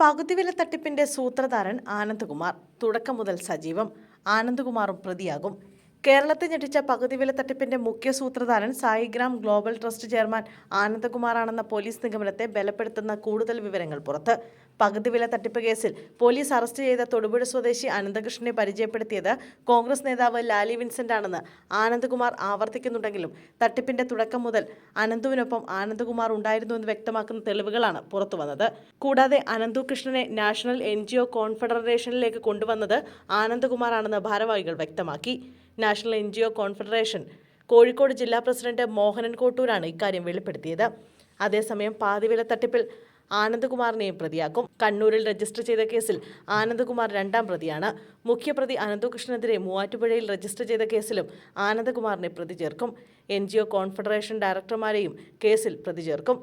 പകുതിവില തട്ടിപ്പിന്റെ സൂത്രധാരൻ ആനന്ദകുമാർ. തുടക്കം മുതൽ സജീവം. ആനന്ദകുമാറും പ്രതിയാകും. കേരളത്തെ ഞെട്ടിച്ച പകുതി വില തട്ടിപ്പിന്റെ മുഖ്യ സൂത്രധാരൻ സായിഗ്രാം ഗ്ലോബൽ ട്രസ്റ്റ് ചെയർമാൻ ആനന്ദകുമാറാണെന്ന പോലീസ് നിഗമനത്തെ ബലപ്പെടുത്തുന്ന കൂടുതൽ വിവരങ്ങൾ പുറത്ത്. പകുതി വില തട്ടിപ്പ് കേസിൽ പോലീസ് അറസ്റ്റ് ചെയ്ത തൊടുപുഴ സ്വദേശി അനന്തകൃഷ്ണനെ പരിചയപ്പെടുത്തിയത് കോൺഗ്രസ് നേതാവ് ലാലി വിൻസെന്റ് ആണെന്ന് ആനന്ദകുമാർ ആവർത്തിക്കുന്നുണ്ടെങ്കിലും തട്ടിപ്പിന്റെ തുടക്കം മുതൽ അനന്തുവിനൊപ്പം ആനന്ദകുമാർ ഉണ്ടായിരുന്നു എന്ന് വ്യക്തമാക്കുന്ന തെളിവുകളാണ് പുറത്തുവന്നത് കൂടാതെ അനന്തു കൃഷ്ണനെ നാഷണൽ എൻ കോൺഫെഡറേഷനിലേക്ക് കൊണ്ടുവന്നത് ആനന്ദകുമാറാണെന്ന് ഭാരവാഹികൾ വ്യക്തമാക്കി. National N confederation. കോഴിക്കോട് ജില്ലാ പ്രസിഡന്റ് മോഹനൻ കോട്ടൂരാണ് ഇക്കാര്യം വെളിപ്പെടുത്തിയത്. അതേസമയം പാതിവില തട്ടിപ്പിൽ ആനന്ദകുമാറിനെയും പ്രതിയാക്കും. കണ്ണൂരിൽ രജിസ്റ്റർ ചെയ്ത കേസിൽ ആനന്ദകുമാർ രണ്ടാം പ്രതിയാണ്. മുഖ്യപ്രതി അനന്തകൃഷ്ണനെതിരെ മൂവാറ്റുപുഴയിൽ രജിസ്റ്റർ ചെയ്ത കേസിലും ആനന്ദകുമാറിനെ പ്രതി ചേർക്കും. എൻ കോൺഫെഡറേഷൻ ഡയറക്ടർമാരെയും കേസിൽ പ്രതി ചേർക്കും.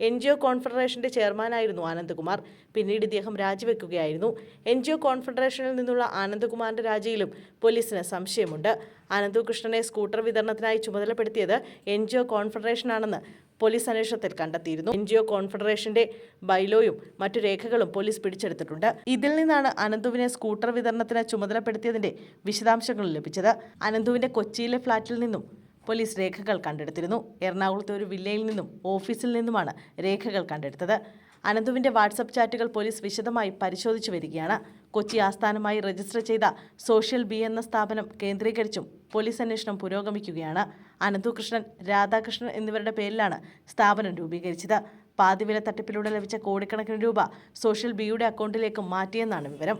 എൻ ജി ഒ കോൺഫെഡറേഷന്റെ ചെയർമാനായിരുന്നു ആനന്ദകുമാർ. പിന്നീട് ഇദ്ദേഹം രാജിവെക്കുകയായിരുന്നു. എൻ ജി ഒ കോൺഫെഡറേഷനിൽ നിന്നുള്ള ആനന്ദകുമാറിന്റെ രാജിയിലും പോലീസിന് സംശയമുണ്ട്. അനന്തകൃഷ്ണനെ സ്കൂട്ടർ വിതരണത്തിനായി ചുമതലപ്പെടുത്തിയത് എൻ ജി ഒ കോൺഫെഡറേഷനാണെന്ന് പോലീസ് അന്വേഷണത്തിൽ കണ്ടെത്തിയിരുന്നു. എൻ ജി ഒ കോൺഫെഡറേഷന്റെ ബൈലോയും മറ്റു രേഖകളും പോലീസ് പിടിച്ചെടുത്തിട്ടുണ്ട്. ഇതിൽ നിന്നാണ് അനന്തുവിനെ സ്കൂട്ടർ വിതരണത്തിന് ചുമതലപ്പെടുത്തിയതിന്റെ വിശദാംശങ്ങൾ ലഭിച്ചത്. അനന്തുവിന്റെ കൊച്ചിയിലെ ഫ്ളാറ്റിൽ നിന്നും പോലീസ് രേഖകൾ കണ്ടെടുത്തിരുന്നു. എറണാകുളത്തെ ഒരു വില്ലയിൽ നിന്നും ഓഫീസിൽ നിന്നുമാണ് രേഖകൾ കണ്ടെടുത്തത്. അനന്തുവിന്റെ വാട്സപ്പ് ചാറ്റുകൾ പോലീസ് വിശദമായി പരിശോധിച്ചു വരികയാണ്. കൊച്ചി ആസ്ഥാനമായി രജിസ്റ്റർ ചെയ്ത സോഷ്യൽ ബി എന്ന സ്ഥാപനം കേന്ദ്രീകരിച്ചും പോലീസ് അന്വേഷണം പുരോഗമിക്കുകയാണ്. അനന്തു കൃഷ്ണൻ രാധാകൃഷ്ണൻ എന്നിവരുടെ പേരിലാണ് സ്ഥാപനം രൂപീകരിച്ചത്. പാതിവില തട്ടിപ്പിലൂടെ ലഭിച്ച കോടിക്കണക്കിന് രൂപ സോഷ്യൽ ബിയുടെ അക്കൗണ്ടിലേക്ക് മാറ്റിയെന്നാണ് വിവരം.